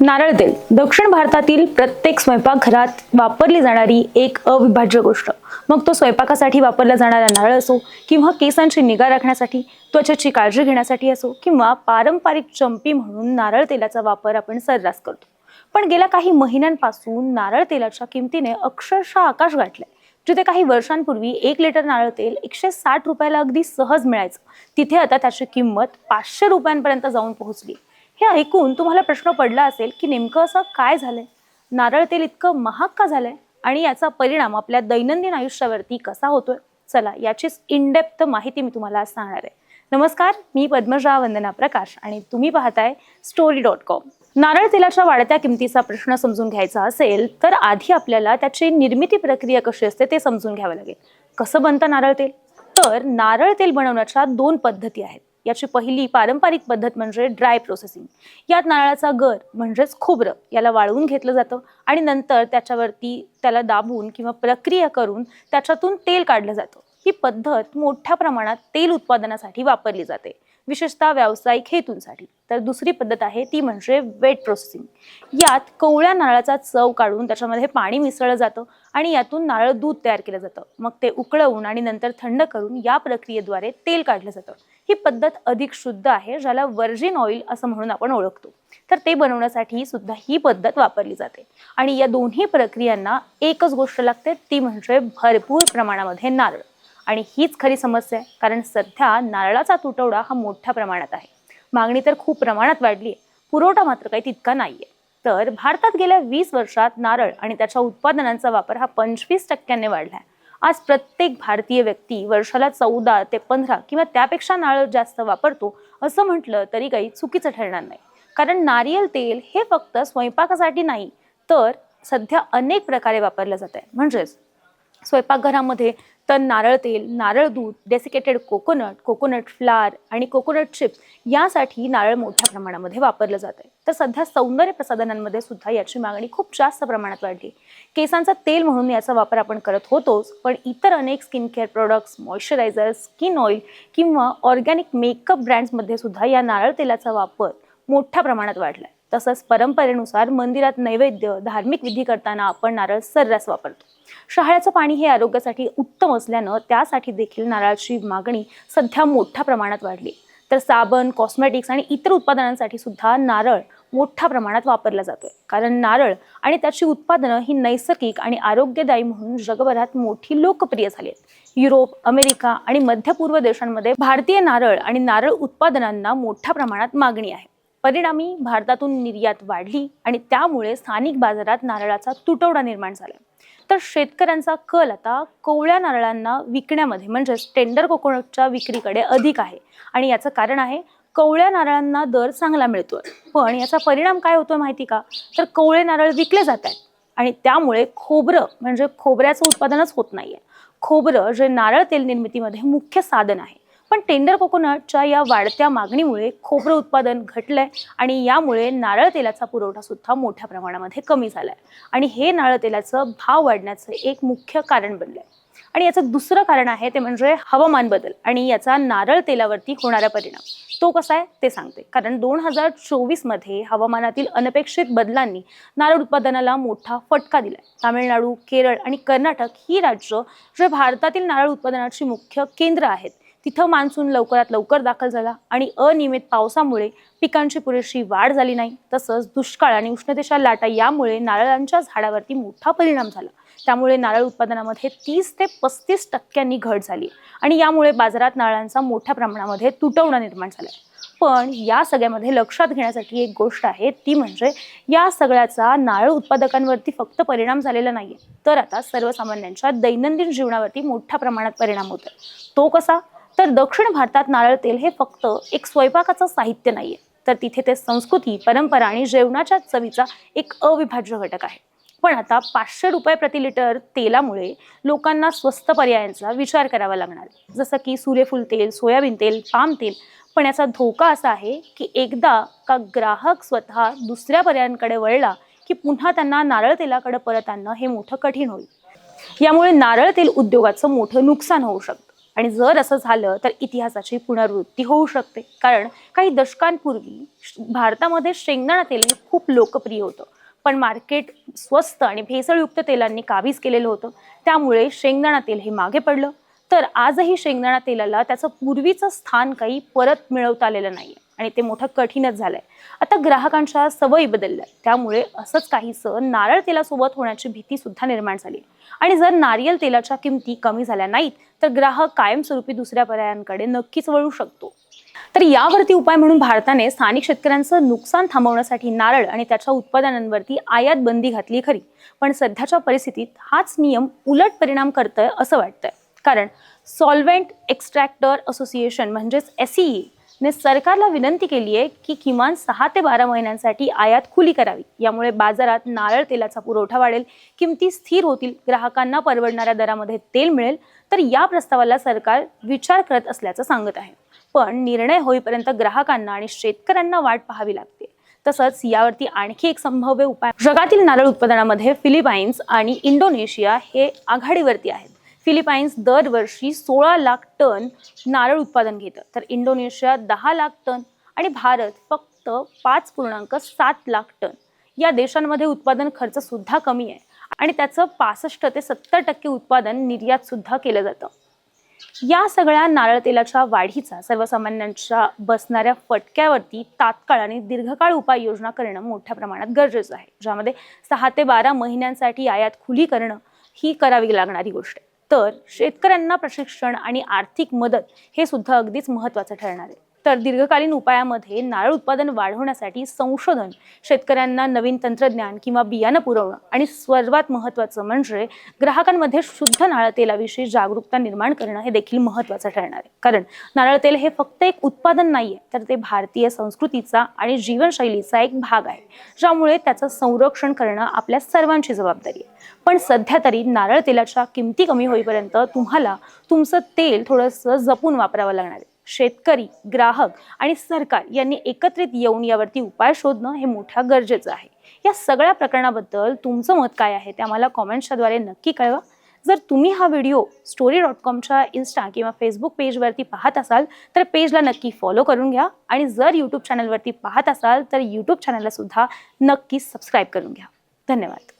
नारळ तेल. दक्षिण भारतातील प्रत्येक स्वयंपाकघरात वापरली जाणारी एक अविभाज्य गोष्ट. मग तो स्वयंपाकासाठी वापरला जाणारा नारळ असो किंवा केसांची निगा राखण्यासाठी त्वचेची काळजी घेण्यासाठी असो किंवा पारंपरिक चंपी म्हणून नारळ तेलाचा वापर आपण सर्रास करतो. पण गेल्या काही महिन्यांपासून नारळ तेलाच्या किमतीने अक्षरशः आकाश गाठलाय. जिथे काही वर्षांपूर्वी एक लिटर नारळ तेल एकशे साठ रुपयाला अगदी सहज मिळायचं. तिथे आता त्याची किंमत पाचशे रुपयांपर्यंत जाऊन पोहोचली. हे ऐकून तुम्हाला प्रश्न पडला असेल की नेमकं असं काय झालंय? नारळ तेल इतकं महाग का झालंय? आणि याचा परिणाम आपल्या दैनंदिन आयुष्यावरती कसा होतोय? चला याचीच इनडेप्थ माहिती मी तुम्हाला आज सांगणार आहे. नमस्कार मी पद्मजा वंदना प्रकाश आणि तुम्ही पाहताय स्टोरी डॉट कॉम नारळ तेलाच्या वाढत्या किमतीचा प्रश्न समजून घ्यायचा असेल तर आधी आपल्याला त्याची निर्मिती प्रक्रिया कशी असते ते समजून घ्यावं लागेल. कसं बनतं नारळ तेल? तर नारळ तेल बनवण्याच्या दोन पद्धती आहेत. याची पहिली पारंपरिक पद्धत म्हणजे ड्राय प्रोसेसिंग यात नारळाचा गर म्हणजेच खोबरं याला वाळवून घेतलं जातं आणि नंतर त्याच्यावरती त्याला दाबून किंवा प्रक्रिया करून त्याच्यातून तेल काढलं जातं. ही पद्धत मोठ्या प्रमाणात तेल उत्पादनासाठी वापरली जाते विशेषतः व्यावसायिक हेतूंसाठी. तर दुसरी पद्धत आहे ती म्हणजे वेट प्रोसेसिंग यात कवळ्या नारळाचा चव काढून त्याच्यामध्ये पाणी मिसळलं जातं आणि यातून नारळ दूध तयार केलं जातं. मग ते उकळवून आणि नंतर थंड करून या प्रक्रियेद्वारे तेल काढलं जातं. ही पद्धत अधिक शुद्ध आहे ज्याला व्हर्जिन ऑइल असं म्हणून आपण ओळखतो. तर ते बनवण्यासाठी सुद्धा ही पद्धत वापरली जाते. आणि या दोन्ही प्रक्रियांना एकच गोष्ट लागते ती म्हणजे भरपूर प्रमाणामध्ये नारळ. आणि हीच खरी समस्या आहे कारण सध्या नारळाचा तुटवडा हा मोठ्या प्रमाणात आहे. मागणी तर खूप प्रमाणात वाढली आहे. पुरवठा मात्र काही तितका नाही आहे तर भारतात गेल्या वीस वर्षात नारळ आणि त्याच्या उत्पादनांचा वापर हा पंचवीस टक्क्यांनी वाढला आहे आज प्रत्येक भारतीय व्यक्ती वर्षाला चौदा ते पंधरा किंवा त्यापेक्षा नारळ जास्त वापरतो असं म्हटलं तरी काही चुकीचं ठरणार नाही. कारण नारियल तेल हे फक्त स्वयंपाकासाठी नाही तर सध्या अनेक प्रकारे वापरलं जात आहे म्हणजेच स्वयंपाकघरामध्ये तर नारळ तेल नारळ दूध डेसिकेटेड कोकोनट कोकोनट फ्लार आणि कोकोनट चिप्स यासाठी नारळ मोठ्या प्रमाणामध्ये वापरलं जात आहे तर सध्या सौंदर्य प्रसाधनांमध्ये सुद्धा याची मागणी खूप जास्त प्रमाणात वाढली. केसांचा तेल म्हणून याचा वापर आपण करत होतोच पण इतर अनेक skin care products moisturiser skin oil किंवा ऑर्गॅनिक मेकअप ब्रँड्समध्ये सुद्धा या नारळ तेलाचा वापर मोठ्या प्रमाणात वाढला आहे तसंच परंपरेनुसार मंदिरात नैवेद्य धार्मिक विधी करताना आपण नारळ सर्रास वापरतो. शहाळ्याचं पाणी हे आरोग्यासाठी उत्तम असल्यानं त्यासाठी देखील नारळाची मागणी सध्या मोठ्या प्रमाणात वाढली. तर साबण कॉस्मेटिक्स आणि इतर उत्पादनांसाठी सुद्धा नारळ मोठ्या प्रमाणात वापरला जातोय. कारण नारळ आणि त्याची उत्पादनं ही नैसर्गिक आणि आरोग्यदायी म्हणून जगभरात मोठी लोकप्रिय झाली आहेत युरोप अमेरिका आणि मध्य पूर्व देशांमध्ये भारतीय नारळ आणि नारळ उत्पादनांना मोठ्या प्रमाणात मागणी आहे. परिणामी भारतातून निर्यात वाढली आणि त्यामुळे स्थानिक बाजारात नारळाचा तुटवडा निर्माण झाला. तर शेतकऱ्यांचा कल आता कोवळ्या नारळांना विकण्यामध्ये म्हणजेच टेंडर कोकोनटच्या विक्रीकडे अधिक आहे. आणि याचं कारण आहे कवळ्या नारळांना दर चांगला मिळतोय. पण याचा परिणाम काय होतोय माहिती का? तर कवळे नारळ विकले जात आहेत आणि त्यामुळे खोबरं म्हणजे खोबऱ्याचं उत्पादनच होत नाहीये. खोबरं जे नारळ तेल निर्मितीमध्ये मुख्य साधन आहे. पण टेंडर कोकोनटच्या या वाढत्या मागणीमुळे खोबरं उत्पादन घटलंय आणि यामुळे नारळ तेलाचा पुरवठा सुद्धा मोठ्या प्रमाणामध्ये कमी झालाय. आणि हे नारळ तेलाचं भाव वाढण्याचं एक मुख्य कारण बनलंय. आणि याचं दुसरं कारण आहे ते म्हणजे हवामान बदल आणि याचा नारळ तेलावरती होणारा परिणाम. तो कसा आहे ते सांगते. कारण दोन हजार चोवीसमध्ये हवामानातील अनपेक्षित बदलांनी नारळ उत्पादनाला मोठा फटका दिलाय. तामिळनाडू केरळ आणि कर्नाटक ही राज्य जे भारतातील नारळ उत्पादनाची मुख्य केंद्र आहेत तिथं मान्सून लवकरात लवकर दाखल झाला आणि अनियमित पावसामुळे पिकांची पुरेशी वाढ झाली नाही. तसंच दुष्काळ आणि उष्णतेच्या लाटा यामुळे नारळांच्या झाडावरती मोठा परिणाम झाला. त्यामुळे नारळ उत्पादनामध्ये तीस ते पस्तीस टक्क्यांनी घट झाली आणि यामुळे बाजारात नारळांचा मोठ्या प्रमाणामध्ये तुटवडा निर्माण झाला पण या सगळ्यामध्ये लक्षात घेण्यासाठी एक गोष्ट आहे ती म्हणजे या सगळ्याचा नारळ उत्पादकांवरती फक्त परिणाम झालेला नाहीये. तर आता सर्वसामान्यांच्या दैनंदिन जीवनावरती मोठ्या प्रमाणात परिणाम होतो तो कसा? तर दक्षिण भारतात नारळ तेल हे फक्त एक स्वयंपाकाचं साहित्य नाहीये. तर तिथे ते संस्कृती परंपरा आणि जेवणाच्या चवीचा एक अविभाज्य घटक आहे. पण आता पाचशे रुपये प्रति लिटर तेलामुळे लोकांना स्वस्त पर्यायांचा विचार करावा लागणार. आहे. जसं की सूर्यफूल तेल सोयाबीन तेल पाम तेल. पण याचा धोका असा आहे की एकदा का ग्राहक स्वतः दुसऱ्या पर्यायांकडे वळला की पुन्हा त्यांना नारळ तेलाकडे परत आणणं हे मोठं कठीण होईल. यामुळे नारळ तेल उद्योगाचं मोठं नुकसान होऊ शकतं. आणि जर असं झालं तर इतिहासाची पुनरावृत्ती होऊ शकते. कारण काही दशकांपूर्वी भारतामध्ये शेंगदाणा तेल हे खूप लोकप्रिय होतं. पण मार्केट स्वस्त आणि भेसळयुक्त तेलांनी काबीज केलेलं होतं. त्यामुळे शेंगदाणा तेल हे मागे पडलं. तर आजही शेंगदाणा तेलाला त्याचं पूर्वीचं स्थान काही परत मिळवता आलेलं नाही आणि ते मोठं कठीणच झालंय. आता ग्राहकांच्या सवयी बदलल्या त्यामुळे असंच काहीसं नारळ तेलासोबत होण्याची भीती सुद्धा निर्माण झाली. आणि जर नारियल तेलाच्या किमती कमी झाल्या नाहीत तर ग्राहक कायमस्वरूपी दुसऱ्या पर्यायांकडे नक्कीच वळू शकतो. तर यावरती उपाय म्हणून भारताने स्थानिक शेतकऱ्यांचं नुकसान थांबवण्यासाठी नारळ आणि त्याच्या उत्पादनांवरती आयात बंदी घातली खरी. पण सध्याच्या परिस्थितीत हाच नियम उलट परिणाम करतोय असं वाटतंय. कारण सॉल्व्हेंट एक्स्ट्रॅक्टर असोसिएशन म्हणजेच एसईई ने सरकारला विनंती केली आहे की किमान सहा ते बारा महिन्यांसाठी आयात खुली करावी. यामुळे बाजारात नारळ तेलाचा पुरवठा वाढेल किमती स्थिर होतील ग्राहकांना परवडणाऱ्या दरामध्ये तेल मिळेल तर या प्रस्तावाला सरकार विचार करत असल्याचं सांगत आहे. पण निर्णय होईपर्यंत ग्राहकांना आणि शेतकऱ्यांना वाट पाहावी लागते. तसंच यावरती आणखी एक संभाव्य उपाय जगातील नारळ उत्पादनामध्ये फिलिपाईन्स आणि इंडोनेशिया हे आघाडीवरती आहेत. फिलिपाईन्स दरवर्षी सोळा लाख टन नारळ उत्पादन घेतं. तर इंडोनेशिया दहा लाख टन आणि भारत फक्त पाच पूर्णांक सात लाख टन. या देशांमध्ये उत्पादन खर्च सुद्धा कमी आहे आणि त्याचं पासष्ट ते सत्तर टक्के उत्पादन निर्यात सुद्धा केलं जातं. या सगळ्या नारळ तेलाच्या वाढीचा सर्वसामान्यांच्या बसणाऱ्या फटक्यावरती तात्काळ आणि दीर्घकाळ उपाययोजना करणं मोठ्या प्रमाणात गरजेचं आहे. ज्यामध्ये सहा ते बारा महिन्यांसाठी आयात खुली करणं ही करावी लागणारी गोष्ट आहे. तर शेतकऱ्यांना प्रशिक्षण आणि आर्थिक मदत हे सुद्धा अगदीच महत्त्वाचं ठरणार आहे. तर दीर्घकालीन उपायामध्ये नारळ उत्पादन वाढवण्यासाठी संशोधन शेतकऱ्यांना नवीन तंत्रज्ञान किंवा बियाणं पुरवणं आणि सर्वात महत्त्वाचं म्हणजे ग्राहकांमध्ये शुद्ध नारळ तेलाविषयी जागरूकता निर्माण करणं हे देखील महत्त्वाचं ठरणार आहे. कारण नारळ तेल हे फक्त एक उत्पादन नाही आहे तर ते भारतीय संस्कृतीचा आणि जीवनशैलीचा एक भाग आहे ज्यामुळे त्याचं संरक्षण करणं आपल्या सर्वांची जबाबदारी आहे. पण सध्या तरी नारळ तेलाच्या किमती कमी होईपर्यंत तुम्हाला तुमचं तेल थोडंसं जपून वापरावं लागणार आहे. शेतकरी ग्राहक आणि सरकार यांनी एकत्रित येऊन यावरती उपाय शोधणं हे मोठ्या गरजेचं आहे. या सगळ्या प्रकरणाबद्दल तुमचं मत काय आहे ते आम्हाला कॉमेंट्सच्याद्वारे नक्की कळवा. जर तुम्ही हा व्हिडिओ स्टोरी डॉट कॉमच्या इन्स्टा किंवा फेसबुक पेजवरती पाहत असाल तर पेजला नक्की फॉलो करून घ्या आणि जर यूट्यूब चॅनलवरती पाहत असाल तर यूट्यूब चॅनलला सुद्धा नक्की सबस्क्राईब करून घ्या. धन्यवाद.